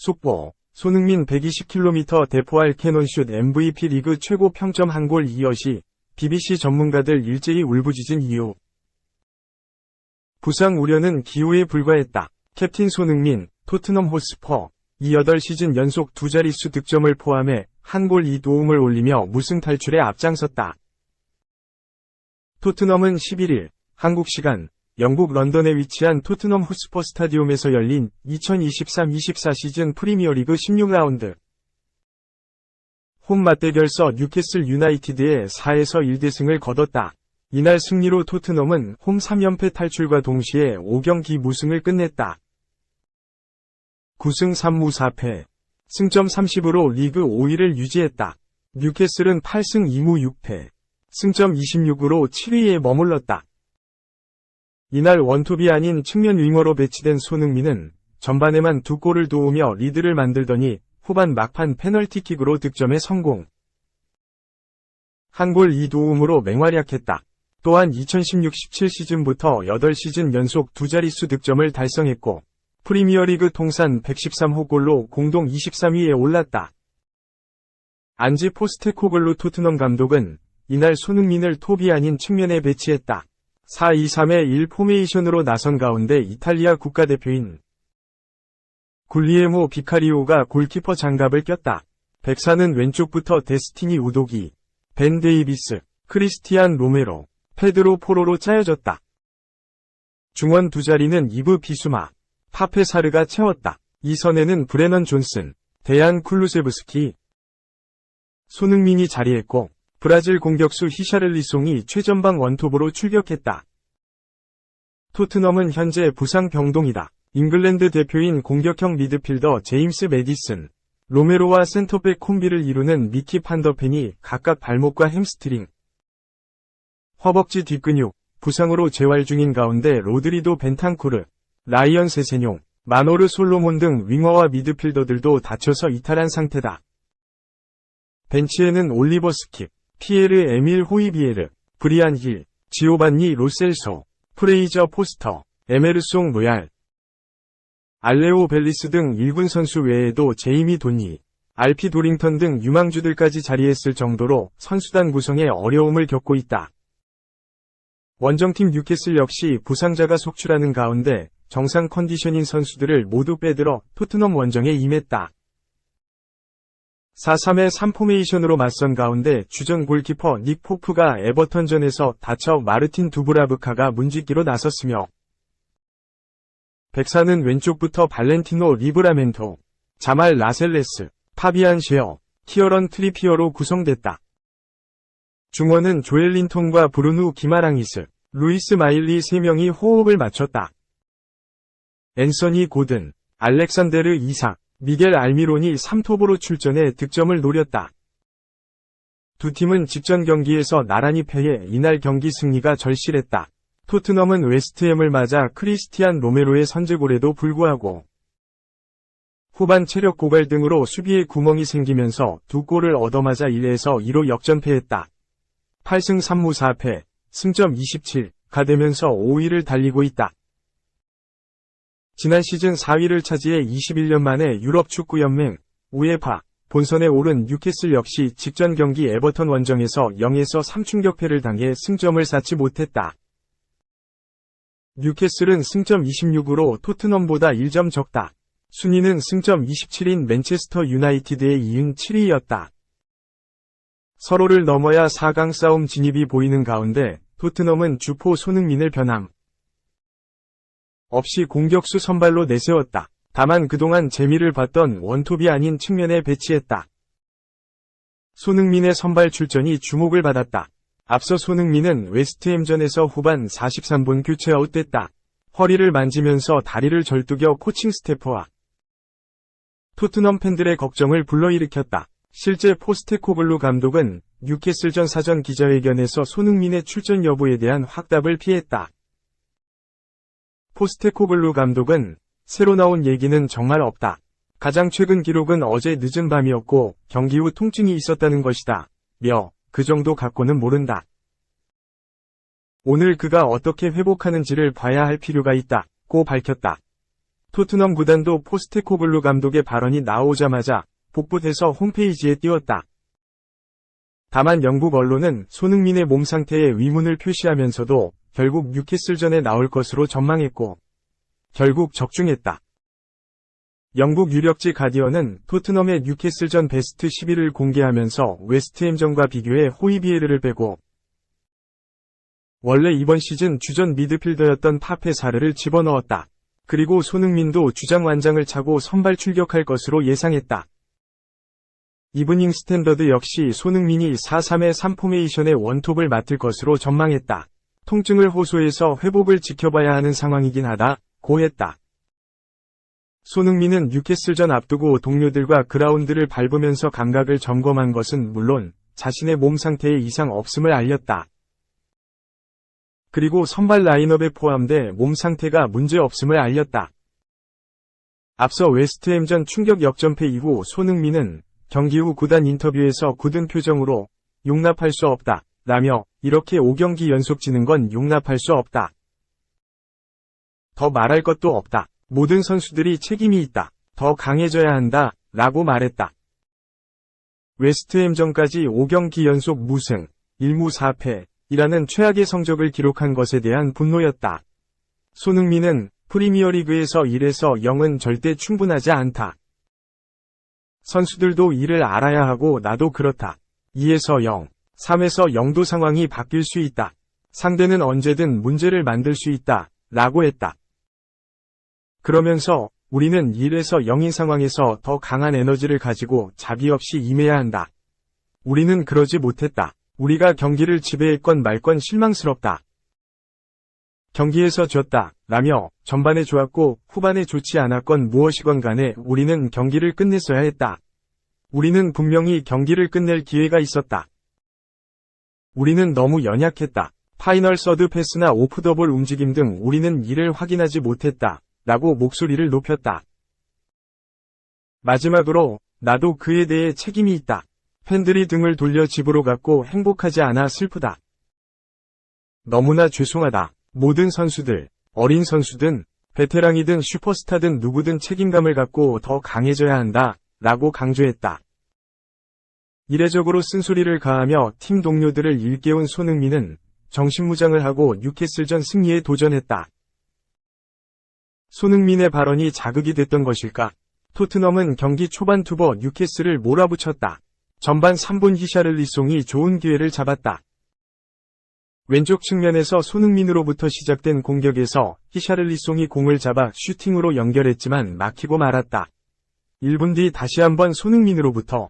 속보 손흥민 120km 대포할 캐논슛 MVP 리그 최고 평점 한골 이엇이 BBC 전문가들 일제히 울부짖은 이유. 부상 우려는 기호에 불과했다. 캡틴 손흥민, 토트넘 호스퍼, 이 8시즌 연속 두 자릿수 득점을 포함해 한 골 2도움을 올리며 무승 탈출에 앞장섰다. 토트넘은 11일 한국 시간 영국 런던에 위치한 토트넘 호스퍼 스타디움에서 열린 2023-24 시즌 프리미어리그 16라운드 홈 맞대결서 뉴캐슬 유나이티드의 4에서 1대승을 거뒀다. 이날 승리로 토트넘은 홈 3연패 탈출과 동시에 5경기 무승을 끝냈다. 9승 3무 4패, 승점 30으로 리그 5위를 유지했다. 뉴캐슬은 8승 2무 6패, 승점 26으로 7위에 머물렀다. 이날 원톱이 아닌 측면 윙어로 배치된 손흥민은 전반에만 두 골을 도우며 리드를 만들더니 후반 막판 페널티킥으로 득점에 성공. 한 골 2도움으로 맹활약했다. 또한 2016-17 시즌부터 8시즌 연속 두 자릿수 득점을 달성했고 프리미어리그 통산 113호 골로 공동 23위에 올랐다. 안지 포스테코글루 토트넘 감독은 이날 손흥민을 톱이 아닌 측면에 배치했다. 4-2-3의 1포메이션으로 나선 가운데 이탈리아 국가대표인 굴리에모 비카리오가 골키퍼 장갑을 꼈다. 백사는 왼쪽부터 데스티니 우도기, 벤 데이비스, 크리스티안 로메로, 페드로 포로로 짜여졌다. 중원 두 자리는 이브 비수마, 파페사르가 채웠다. 이 선에는 브레넌 존슨, 데안 쿨루세브스키, 손흥민이 자리했고 브라질 공격수 히샤를리송이 최전방 원톱으로 출격했다. 토트넘은 현재 부상 병동이다. 잉글랜드 대표인 공격형 미드필더 제임스 메디슨, 로메로와 센터백 콤비를 이루는 미키 판더펜이 각각 발목과 햄스트링, 허벅지 뒷근육, 부상으로 재활 중인 가운데 로드리도 벤탄쿠르, 라이언 세세뇽, 마노르 솔로몬 등 윙어와 미드필더들도 다쳐서 이탈한 상태다. 벤치에는 올리버 스킵, 피에르 에밀 호이비에르, 브리안 힐, 지오반니 로셀소, 프레이저 포스터, 에메르송 로얄, 알레오 벨리스 등 1군 선수 외에도 제이미 도니, 알피 도링턴 등 유망주들까지 자리했을 정도로 선수단 구성에 어려움을 겪고 있다. 원정팀 뉴캐슬 역시 부상자가 속출하는 가운데 정상 컨디션인 선수들을 모두 빼들어 토트넘 원정에 임했다. 4-3의 3포메이션으로 맞선 가운데 주전 골키퍼 닉 포프가 에버턴전에서 다쳐 마르틴 두브라브카가 문짓기로 나섰으며 백사는 왼쪽부터 발렌티노 리브라멘토, 자말 라셀레스, 파비안 쉐어, 키어런 트리피어로 구성됐다. 중원은 조엘린톤과 브루누 기마랑이스, 루이스 마일리 3명이 호흡을 맞췄다. 앤서니 고든, 알렉산데르 이삭, 미겔 알미론이 3톱으로 출전해 득점을 노렸다. 두 팀은 직전 경기에서 나란히 패해 이날 경기 승리가 절실했다. 토트넘은 웨스트햄을 맞아 크리스티안 로메로의 선제골에도 불구하고 후반 체력 고갈 등으로 수비에 구멍이 생기면서 두 골을 얻어맞아 1에서 2로 역전패했다. 8승 3무 4패, 승점 27 가 되면서 5위를 달리고 있다. 지난 시즌 4위를 차지해 21년 만에 유럽 축구연맹 우에파 본선에 오른 뉴캐슬 역시 직전 경기 에버턴 원정에서 0에서 3충격패를 당해 승점을 쌓지 못했다. 뉴캐슬은 승점 26으로 토트넘보다 1점 적다. 순위는 승점 27인 맨체스터 유나이티드에 이은 7위였다. 서로를 넘어야 4강 싸움 진입이 보이는 가운데 토트넘은 주포 손흥민을 변함. 없이 공격수 선발로 내세웠다. 다만 그동안 재미를 봤던 원톱이 아닌 측면에 배치했다. 손흥민의 선발 출전이 주목을 받았다. 앞서 손흥민은 웨스트햄전에서 후반 43분 교체 아웃됐다. 허리를 만지면서 다리를 절뚝여 코칭 스태프와 토트넘 팬들의 걱정을 불러일으켰다. 실제 포스테코글루 감독은 뉴캐슬전 사전 기자회견에서 손흥민의 출전 여부에 대한 확답을 피했다. 포스테코글루 감독은 새로 나온 얘기는 정말 없다. 가장 최근 기록은 어제 늦은 밤이었고 경기 후 통증이 있었다는 것이다. 며 그 정도 갖고는 모른다. 오늘 그가 어떻게 회복하는지를 봐야 할 필요가 있다 고 밝혔다. 토트넘 구단도 포스테코글루 감독의 발언이 나오자마자 복붙해서 홈페이지에 띄웠다. 다만 영국 언론은 손흥민의 몸 상태에 위문을 표시하면서도 결국 뉴캐슬전에 나올 것으로 전망했고 결국 적중했다. 영국 유력지 가디언은 토트넘의 뉴캐슬전 베스트 11을 공개하면서 웨스트햄전과 비교해 호이비에르를 빼고 원래 이번 시즌 주전 미드필더였던 파페 사르를 집어넣었다. 그리고 손흥민도 주장 완장을 차고 선발 출격할 것으로 예상했다. 이브닝 스탠더드 역시 손흥민이 4-3의 3포메이션의 원톱을 맡을 것으로 전망했다. 통증을 호소해서 회복을 지켜봐야 하는 상황이긴 하다, 고 했다. 손흥민은 뉴캐슬전 앞두고 동료들과 그라운드를 밟으면서 감각을 점검한 것은 물론 자신의 몸 상태에 이상 없음을 알렸다. 그리고 선발 라인업에 포함돼 몸 상태가 문제 없음을 알렸다. 앞서 웨스트햄전 충격 역전패 이후 손흥민은 경기 후 구단 인터뷰에서 굳은 표정으로 용납할 수 없다. 라며 이렇게 5경기 연속 지는 건 용납할 수 없다. 더 말할 것도 없다. 모든 선수들이 책임이 있다. 더 강해져야 한다. 라고 말했다. 웨스트햄전까지 5경기 연속 무승, 1무 4패, 이라는 최악의 성적을 기록한 것에 대한 분노였다. 손흥민은 프리미어리그에서 1에서 0은 절대 충분하지 않다. 선수들도 이를 알아야 하고 나도 그렇다. 2에서 0, 3에서 0도 상황이 바뀔 수 있다. 상대는 언제든 문제를 만들 수 있다. 라고 했다. 그러면서 우리는 1에서 0인 상황에서 더 강한 에너지를 가지고 자비 없이 임해야 한다. 우리는 그러지 못했다. 우리가 경기를 지배했건 말건 실망스럽다. 경기에서 졌다. 라며 전반에 좋았고 후반에 좋지 않았건 무엇이건 간에 우리는 경기를 끝냈어야 했다. 우리는 분명히 경기를 끝낼 기회가 있었다. 우리는 너무 연약했다. 파이널 서드 패스나 오프 더볼 움직임 등 우리는 이를 확인하지 못했다. 라고 목소리를 높였다. 마지막으로 나도 그에 대해 책임이 있다. 팬들이 등을 돌려 집으로 갔고 행복하지 않아 슬프다. 너무나 죄송하다. 모든 선수들, 어린 선수든, 베테랑이든 슈퍼스타든 누구든 책임감을 갖고 더 강해져야 한다. 라고 강조했다. 이례적으로 쓴소리를 가하며 팀 동료들을 일깨운 손흥민은 정신무장을 하고 뉴캐슬전 승리에 도전했다. 손흥민의 발언이 자극이 됐던 것일까? 토트넘은 경기 초반 투버 뉴캐슬을 몰아붙였다. 전반 3분 히샤를리송이 좋은 기회를 잡았다. 왼쪽 측면에서 손흥민으로부터 시작된 공격에서 히샤를리송이 공을 잡아 슈팅으로 연결했지만 막히고 말았다. 1분 뒤 다시 한번 손흥민으로부터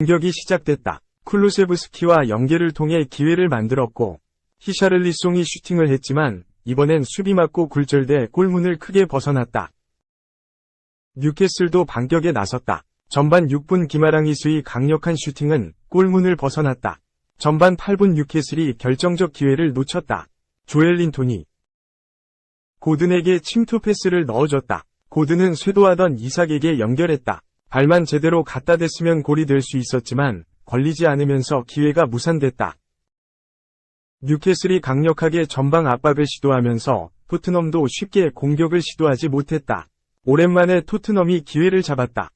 공격이 시작됐다. 쿨루세브스키와 연계를 통해 기회를 만들었고 히샤를리송이 슈팅을 했지만 이번엔 수비 맞고 굴절돼 골문을 크게 벗어났다. 뉴캐슬도 반격에 나섰다. 전반 6분 기마랑이수의 강력한 슈팅은 골문을 벗어났다. 전반 8분 뉴캐슬이 결정적 기회를 놓쳤다. 조엘린톤이 고든에게 침투 패스를 넣어줬다. 고든은 쇄도하던 이삭에게 연결했다. 발만 제대로 갖다 댔으면 골이 될 수 있었지만 걸리지 않으면서 기회가 무산됐다. 뉴캐슬이 강력하게 전방 압박을 시도하면서 토트넘도 쉽게 공격을 시도하지 못했다. 오랜만에 토트넘이 기회를 잡았다.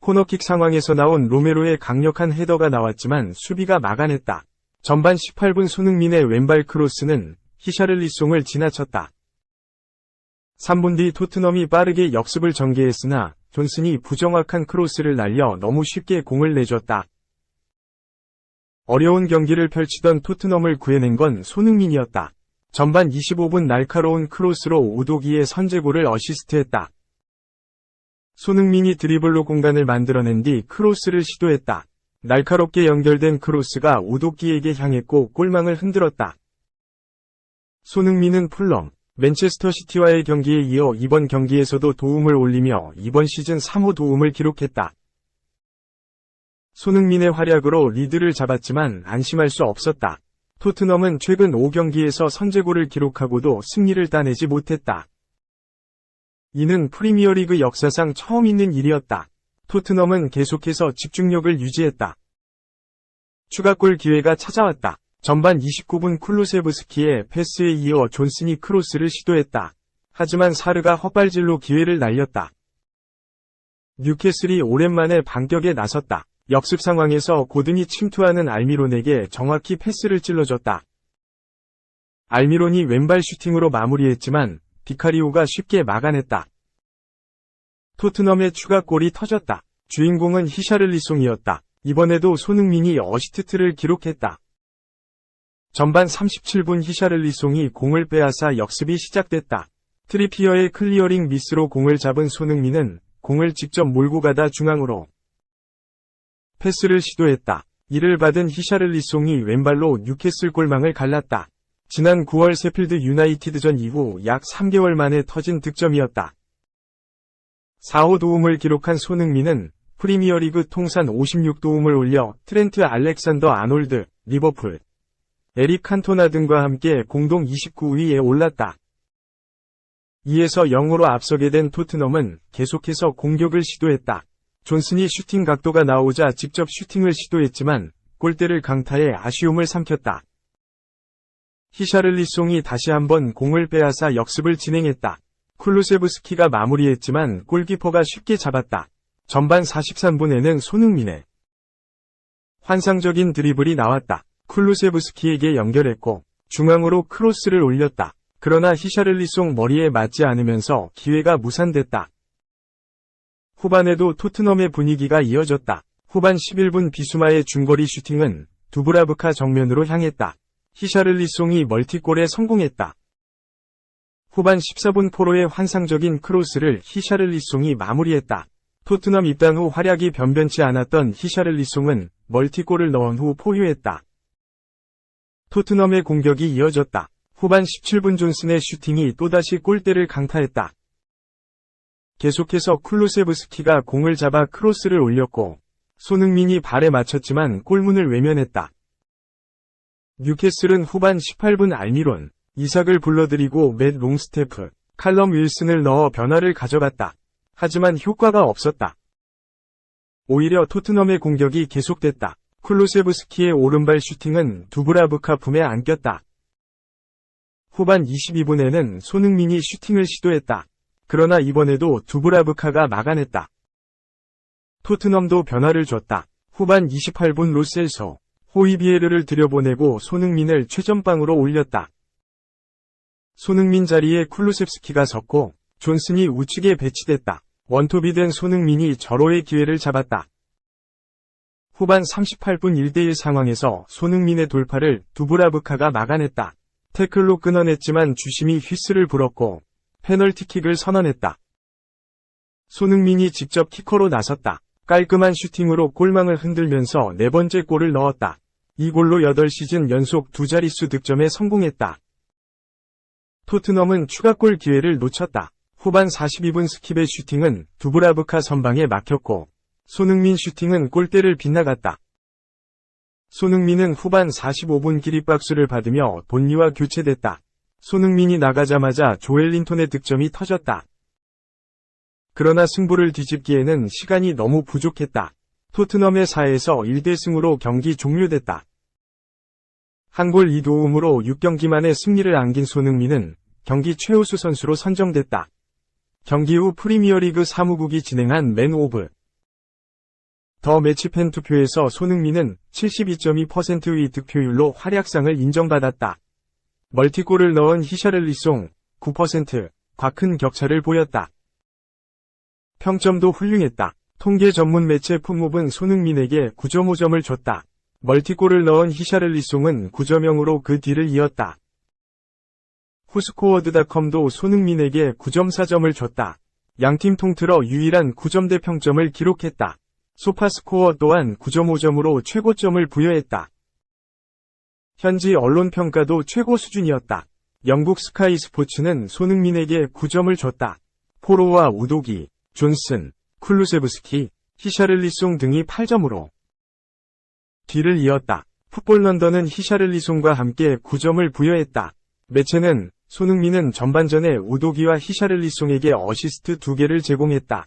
코너킥 상황에서 나온 로메로의 강력한 헤더가 나왔지만 수비가 막아냈다. 전반 18분 손흥민의 왼발 크로스는 히샤를리송을 지나쳤다. 3분 뒤 토트넘이 빠르게 역습을 전개했으나 존슨이 부정확한 크로스를 날려 너무 쉽게 공을 내줬다. 어려운 경기를 펼치던 토트넘을 구해낸 건 손흥민이었다. 전반 25분 날카로운 크로스로 우도기의 선제골을 어시스트했다. 손흥민이 드리블로 공간을 만들어낸 뒤 크로스를 시도했다. 날카롭게 연결된 크로스가 우도끼에게 향했고 골망을 흔들었다. 손흥민은 풀럼, 맨체스터 시티와의 경기에 이어 이번 경기에서도 도움을 올리며 이번 시즌 3호 도움을 기록했다. 손흥민의 활약으로 리드를 잡았지만 안심할 수 없었다. 토트넘은 최근 5경기에서 선제골을 기록하고도 승리를 따내지 못했다. 이는 프리미어리그 역사상 처음 있는 일이었다. 토트넘은 계속해서 집중력을 유지했다. 추가골 기회가 찾아왔다. 전반 29분 쿨루세브스키의 패스에 이어 존슨이 크로스를 시도했다. 하지만 사르가 헛발질로 기회를 날렸다. 뉴캐슬이 오랜만에 반격에 나섰다. 역습 상황에서 고든이 침투하는 알미론에게 정확히 패스를 찔러줬다. 알미론이 왼발 슈팅으로 마무리했지만 디카리오가 쉽게 막아냈다. 토트넘의 추가골이 터졌다. 주인공은 히샤를리송이었다. 이번에도 손흥민이 어시스트를 기록했다. 전반 37분 히샤를리송이 공을 빼앗아 역습이 시작됐다. 트리피어의 클리어링 미스로 공을 잡은 손흥민은 공을 직접 몰고 가다 중앙으로 패스를 시도했다. 이를 받은 히샤를리송이 왼발로 뉴캐슬 골망을 갈랐다. 지난 9월 세필드 유나이티드전 이후 약 3개월 만에 터진 득점이었다. 4호 도움을 기록한 손흥민은 프리미어리그 통산 56도움을 올려 트렌트 알렉산더 아놀드, 리버풀, 에릭 칸토나 등과 함께 공동 29위에 올랐다. 2에서 0으로 앞서게 된 토트넘은 계속해서 공격을 시도했다. 존슨이 슈팅 각도가 나오자 직접 슈팅을 시도했지만 골대를 강타해 아쉬움을 삼켰다. 히샤를리송이 다시 한번 공을 빼앗아 역습을 진행했다. 쿨루세브스키가 마무리했지만 골키퍼가 쉽게 잡았다. 전반 43분에는 손흥민의 환상적인 드리블이 나왔다. 쿨루세브스키에게 연결했고 중앙으로 크로스를 올렸다. 그러나 히샤를리송 머리에 맞지 않으면서 기회가 무산됐다. 후반에도 토트넘의 분위기가 이어졌다. 후반 11분 비수마의 중거리 슈팅은 두브라브카 정면으로 향했다. 히샤를리송이 멀티골에 성공했다. 후반 14분 포로의 환상적인 크로스를 히샤를리송이 마무리했다. 토트넘 입단 후 활약이 변변치 않았던 히샤를리송은 멀티골을 넣은 후 포효했다. 토트넘의 공격이 이어졌다. 후반 17분 존슨의 슈팅이 또다시 골대를 강타했다. 계속해서 쿨루세브스키가 공을 잡아 크로스를 올렸고 손흥민이 발에 맞췄지만 골문을 외면했다. 뉴캐슬은 후반 18분 알미론, 이삭을 불러들이고 맷 롱스테프, 칼럼 윌슨을 넣어 변화를 가져갔다. 하지만 효과가 없었다. 오히려 토트넘의 공격이 계속됐다. 쿨루세브스키의 오른발 슈팅은 두브라브카 품에 안겼다. 후반 22분에는 손흥민이 슈팅을 시도했다. 그러나 이번에도 두브라브카가 막아냈다. 토트넘도 변화를 줬다. 후반 28분 로셀소, 호이비에르를 들여보내고 손흥민을 최전방으로 올렸다. 손흥민 자리에 쿨루셉스키가 섰고 존슨이 우측에 배치됐다. 원톱이 된 손흥민이 절호의 기회를 잡았다. 후반 38분 1대1 상황에서 손흥민의 돌파를 두브라브카가 막아냈다. 태클로 끊어냈지만 주심이 휘스를 불었고 페널티킥을 선언했다. 손흥민이 직접 키커로 나섰다. 깔끔한 슈팅으로 골망을 흔들면서 네 번째 골을 넣었다. 이 골로 8시즌 연속 두 자릿수 득점에 성공했다. 토트넘은 추가골 기회를 놓쳤다. 후반 42분 스킵의 슈팅은 두브라브카 선방에 막혔고 손흥민 슈팅은 골대를 빗나갔다. 손흥민은 후반 45분 기립박수를 받으며 본리와 교체됐다. 손흥민이 나가자마자 조엘린톤의 득점이 터졌다. 그러나 승부를 뒤집기에는 시간이 너무 부족했다. 토트넘의 4에서 1대 승으로 경기 종료됐다. 한 골 2도움으로 6경기 만에 승리를 안긴 손흥민은 경기 최우수 선수로 선정됐다. 경기 후 프리미어리그 사무국이 진행한 맨 오브 더 매치팬 투표에서 손흥민은 72.2%의 득표율로 활약상을 인정받았다. 멀티골을 넣은 히샤를리송 9%과 큰 격차를 보였다. 평점도 훌륭했다. 통계 전문 매체 풋몹은 손흥민에게 9.5점을 줬다. 멀티골을 넣은 히샤를리송은 9점형으로 그 뒤를 이었다. 후스코어드닷컴도 손흥민에게 9.4점을 줬다. 양팀 통틀어 유일한 9점대 평점을 기록했다. 소파스코어 또한 9.5점으로 최고점을 부여했다. 현지 언론 평가도 최고 수준이었다. 영국 스카이 스포츠는 손흥민에게 9점을 줬다. 포로와 우도기, 존슨, 쿨루세브스키, 히샤를리송 등이 8점으로 뒤를 이었다. 풋볼 런던은 히샤를리송과 함께 9점을 부여했다. 매체는 손흥민은 전반전에 우도기와 히샤를리송에게 어시스트 2개를 제공했다.